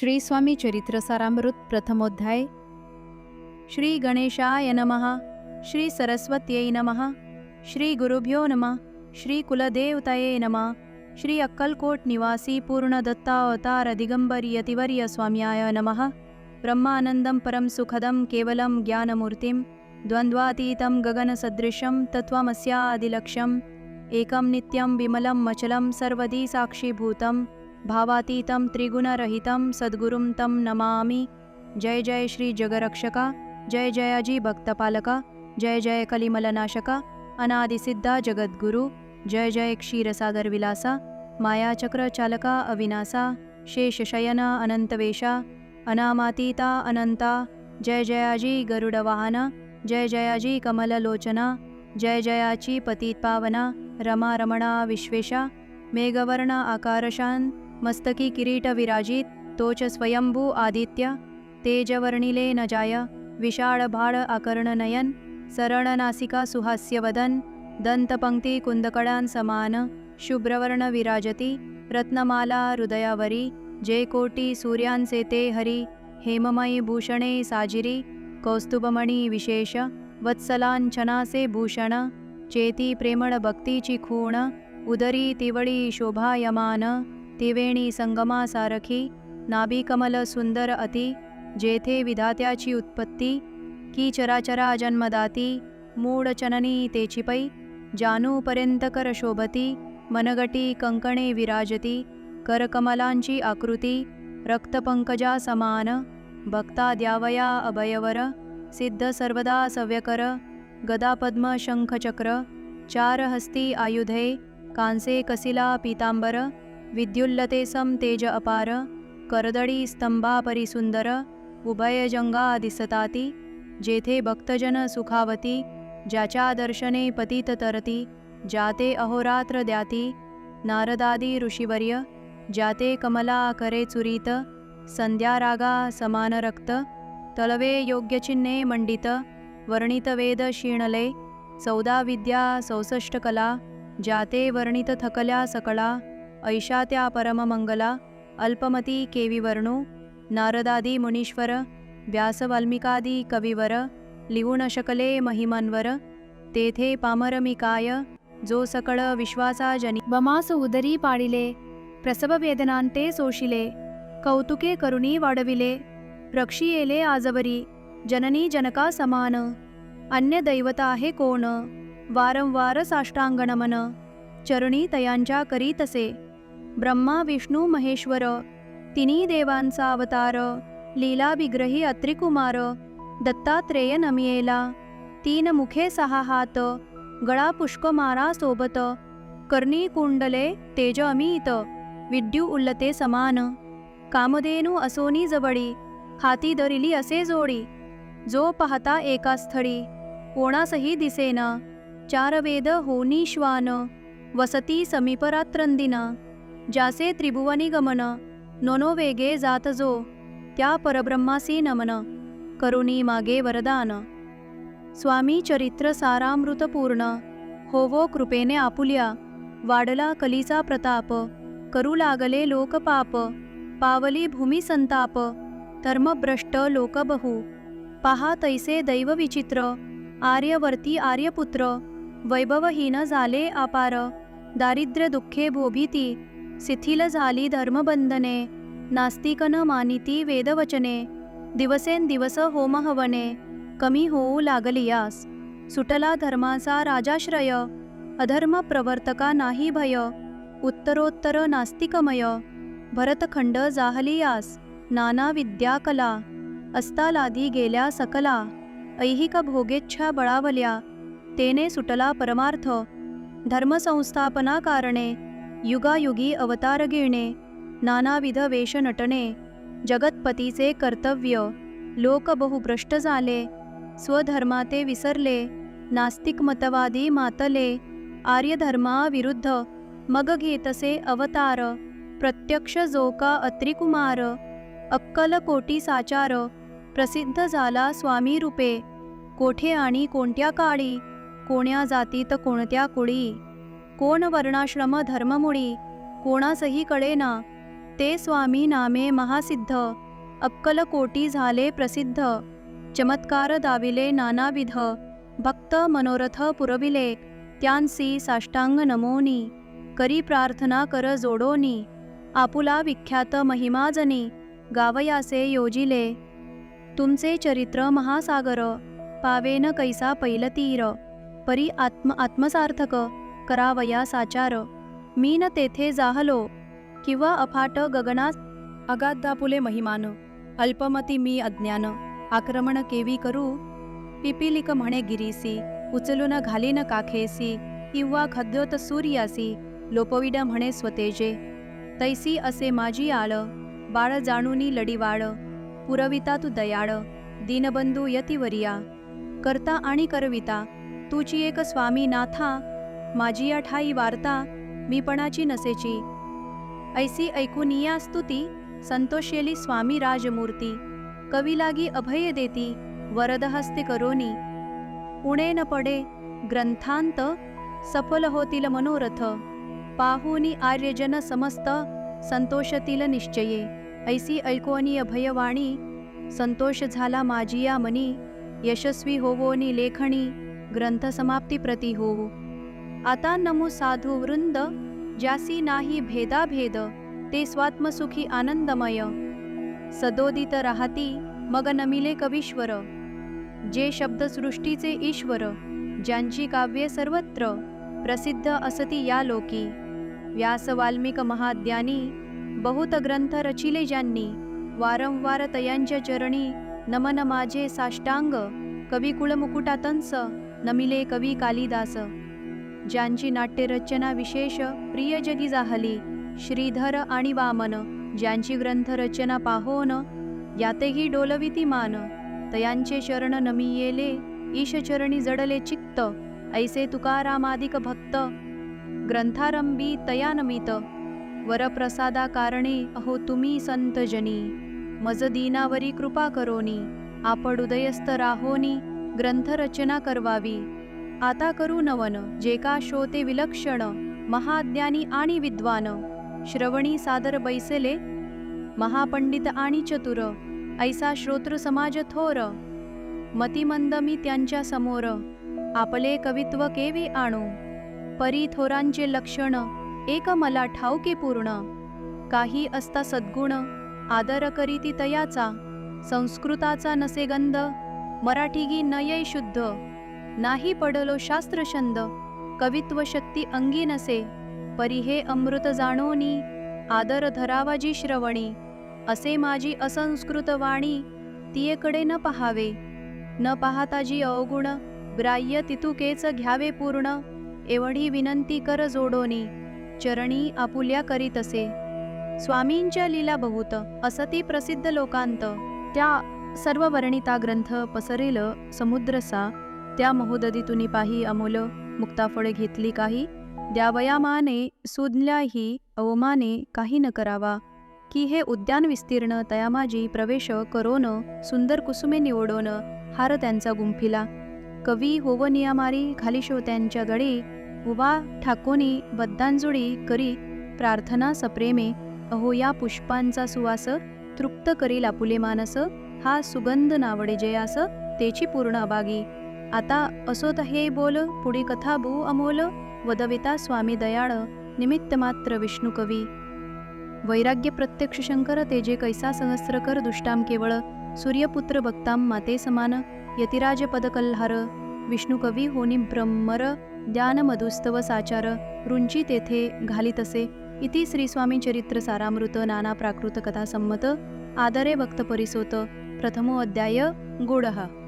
श्री स्वामी चरित्र सारामृत प्रथमोध्याय श्री गणेशाय नमः। श्री सरस्वत्यै नमः। श्री गुरुभ्यो नमः। श्री कुलदेवताये नमः। श्री अक्कलकोट निवासी पूर्ण दत्तावतार दिगंबर यतिवर्य स्वाम्याय नमः। ब्रह्मानन्दं परं सुखदं केवलं ज्ञानमूर्तिं। द्वन्द्वातीतं गगनसदृशं तत्त्वमस्यादिलक्ष्यम्। एकं नित्यं विमलं मचलं सर्वदी साक्षीभूतं भावातीतं त्रिगुणरहितं सद्गुरुं तं नमामि। जय जय श्री जगरक्षका जय जयाजी भक्तपालका जय जय कलिमलनाशका अनादिसिद्धा जगद्गुरु जय जय क्षीरसागर विलासा मायाचक्र चालका अविनासा शेषशयना अनंतवेशा अनामातीता अनंता जय जयाजी गरुडवाहना जय जयाजी कमललोचना जय जयाची पतितपावना रमारमणा रमा रमणा विश्वेशा मेघवर्ण आकारशान मस्तकी किरीट विराजित तोच स्वयंभू आदित्य तेजवर्णिले न जाय विशाळभाळ आकर्ण नयन सरळ नासिका सुहास्यवदन दंतपंक्ती कुंदकडां समान शुभ्रवर्ण विराजती रत्नमाला हृदयावरी जे कोटी सूर्यांचे ते हरी हेममयी भूषणे साजिरी कौस्तुभमणी विशेष वत्सलांचनासे भूषण चेती प्रेमळ भक्तीची खूण उदरी तिवळी शोभायमान तिवेणी संगमासारखी नाभिकमल सुंदर अति जेथे विधात्याची उत्पत्ती की चराचरा जन्मदाती मूडचननी ते चिपै पै जानूपर्यंत कर शोभती मनगटी कंकणे विराजती करकमलांची आकृती रक्तपंकजा समान भक्ता द्यावया अभयवर सिद्ध सर्वदा सव्यकर गदापद्म शंखचक्र चार हस्ती आयुधे कांसे कसिला पीतांबर विद्युल्लते सम तेज अपार करदळी स्तंभा परिसुंदर उभयजंगा दिसताती जेथे भक्तजन सुखावती ज्याच्या दर्शने पतित तरती जाते अहोरात्र द्याती नारदादी ऋषिवर्य जाते कमला करे चुरीत संध्या रागा समान रक्त तळवे योग्यचिन्हे मंडित वर्णित वेद क्षीणले चौदा विद्या चौसष्ट कला जाते वर्णित थकल्या सकळा ऐशा त्या परममंगला अल्पमती केविवर्णो नारदादी मुनीश्वर व्यासवाल्मिकादी कविवर लिहू शकले महिमांवर तेथे पामरमिकाय जो सकळ विश्वासा जनी बमास उदरी पाडिले प्रसव वेदनांते सोशिले कौतुके करुणी वाढविले रक्षियेले आजवरी जननी जनका समान अन्य दैवता आहे कोण वारंवार साष्टांगणमन चरणी तयांच्या करीतसे. ब्रह्मा विष्णू महेश्वर तिन्ही देवांचा अवतार लीला विग्रही अत्रिकुमार दत्तात्रेय नमियेला तीन मुखे सहा हात गळा पुष्कमारा सोबत कर्णी कुंडले तेज अमित विद्यू उल्लते समान कामधेनू असोनी जवळी हाती दरिली असे जोडी जो पाहता एका स्थळी कोणासही दिसेना चार वेद होनी श्वान वसती समीपरात्रंदिना. ज्यासे त्रिभुवनी गमन नोनो वेगे जात जो त्या परब्रह्मासी नमन करुणी मागे वरदान. स्वामी चरित्र सारामृतपूर्ण होवो कृपेने आपुल्या वाढला कलीचा प्रताप करू लागले लोकपाप पावली भूमी संताप धर्मभ्रष्ट लोकबहू पहा तैसे दैवविचित्र आर्यवर्ती आर्यपुत्र वैभवहीन झाले अपार दारिद्र्य दुःखे भोभीती शिथिल झाली धर्मबंधने नास्तिकन मानिती वेदवचने दिवसेंदिवस होमहवने कमी होऊ लागलियास. सुटला धर्माचा राजाश्रय अधर्म प्रवर्तका नाही भय उत्तरोत्तर नास्तिकमय भरतखंड जाहलियास नाना विद्या कला अस्तालादी गेल्या सकला ऐहिक भोगेच्छा बळावल्या तेने सुटला परमार्थ धर्मसंस्थापना कारणे युगायुगी अवतार घेणे नानाविध वेष नटणे जगतपतीचे कर्तव्य लोक बहुभ्रष्ट झाले स्वधर्माते विसरले नास्तिक मतवादी मातले आर्यधर्माविरुद्ध मग घेतसे अवतार प्रत्यक्ष जोका अत्रिकुमार अक्कल कोटी साचार प्रसिद्ध झाला स्वामी रूपे कोठे आणि कोणत्या काळी कोण्या जातीत कोणत्या कुळी कोण वर्णाश्रम धर्ममुळी? कोणासही कळेना. ते स्वामी नामे महासिद्ध. अक्कल कोटी झाले प्रसिद्ध. चमत्कार दाविले नानाविध. भक्त मनोरथ पुरविले. त्यांसी साष्टांग नमोनी. करी प्रार्थना कर जोडोनी. आपुला विख्यात महिमाजनी. गावयासे योजिले. तुमचे चरित्र महासागर. पावेन कैसा पैलतीर. परी आत्म आत्मसार्थक करावया साचार मी न तेथे जाहलो किंवा अफाट गगनात अगाध दापुले महिमान. अल्पमती मी अज्ञान आक्रमण केवी करू? पिपिलिक म्हणे गिरीसी उचलून घालीन काखेसी किंवा खद्योत सूर्यासी लोपविड म्हणे स्वतेजे. तैसी असे माझी आळ बाळ जाणूनी लढीवाळ पुरविता तू दयाळ दीनबंधू यतिवर्या. करता आणि करविता तुची एक स्वामी नाथा माझी या ठाई वार्ता मीपणाची नसेची. ऐसी ऐकुनिया स्तुती संतोषेली स्वामी राजमूर्ती कवी लागी अभय देती वरदहस्ते करोनी. उणे न पडे ग्रंथांत सफल होतील मनोरथ पाहुनी आर्यजन समस्त संतोषतील निश्चये. ऐसी ऐकोनी अभयवाणी संतोष झाला माझी या मनी यशस्वी होवोनी लेखणी ग्रंथसमाप्ती प्रती होवो. आता नमो साधू वृंद ज्यासी नाही भेदाभेद ते स्वात्मसुखी आनंदमय. सदोदित राहती मग नमिले कवीश्वर. जे शब्दसृष्टीचे ईश्वर ज्यांची काव्ये सर्वत्र प्रसिद्ध असती या लोकी. व्यास वाल्मिक महाद्यानी बहुत ग्रंथ रचिले ज्यांनी. वारंवार तयांच्या चरणी नमन माझे साष्टांग कवी कुळमुकुटातंस नमिले कवी कालिदास. ज्यांची नाट्यरचना विशेष प्रिय जगी जाहली श्रीधर आणि वामन ज्यांची ग्रंथरचना पाहोन यातही डोलविती मान तयांचे शरण नमियेले ईशचरणी जडले चित्त ऐसे तुकारामादिक भक्त. ग्रंथारंभी तया नमित वरप्रसादा कारणे अहो तुम्ही संतजनी मज दीनावरी कृपा करोनी आपण उदयस्थ राहोनी ग्रंथरचना करवावी. आता करू नवन जे का शोते विलक्षण महाज्ञानी आणि विद्वान. श्रवणी सादर बैसले महापंडित आणि चतुर ऐसा श्रोत्र समाज थोर. मतिमंद मी त्यांच्यासमोर आपले कवित्व केवी आणू. परी थोरांचे लक्षण एक मला ठाऊके पूर्ण. काही असता सद्गुण आदर करीती तयाचा संस्कृताचा नसे गंध मराठी गी नयै शुद्ध. नाही पडलो शास्त्रछंद कवित्व शक्ती अंगी नसे परी हे अमृत जाणोनी आदर धरावा जी श्रवणी असे माझी असंस्कृत वाणी तियेकडे न पहावे न पाहता जी अवगुण ग्राह्य तितुकेच घ्यावे पूर्ण एवढी विनंती कर जोडोनी चरणी आपुल्या करीतसे. स्वामींच्या लीला बहुत असती प्रसिद्ध लोकांत. त्या सर्व वर्णिता ग्रंथ पसरेल समुद्रसा त्या महोदधीतुनी पाही अमोल मुक्ताफळे घेतली काही. द्यावयामाने सुज्ञाही अवमाने काही न करावा. की हे उद्यान विस्तीर्ण तयामाजी प्रवेश करोन सुंदर कुसुमे निवडोन हार त्यांचा गुंफिला. कवी होवनियामारी खाली त्यांच्या गळी उभा ठाकोनी बद्धांजुळी करी प्रार्थना सप्रेमे. अहो या पुष्पांचा सुवास तृप्त करील आपुले मानस हा सुगंध नावडे जयास तेची पूर्ण अबागी आता असोत हे बोल पुढी कथा भू अमोल वदविता स्वामी दयाळ निमित्त मात्र विष्णू कवी. वैराग्य प्रत्यक्ष शंकर तेजे कैसा सहस्र कर दुष्टाम केवळ सूर्यपुत्र भक्ताम माते समान यतिराज पदकल्हार विष्णू कवी होनी ब्रह्मर ज्ञान मधुस्तव साचार रुंची तेथे घालितसे इति श्री स्वामी चरित्र सारामृत नाना प्राकृत कथा संमत आदरे भक्त परिसोत प्रथमो अध्याय गुढः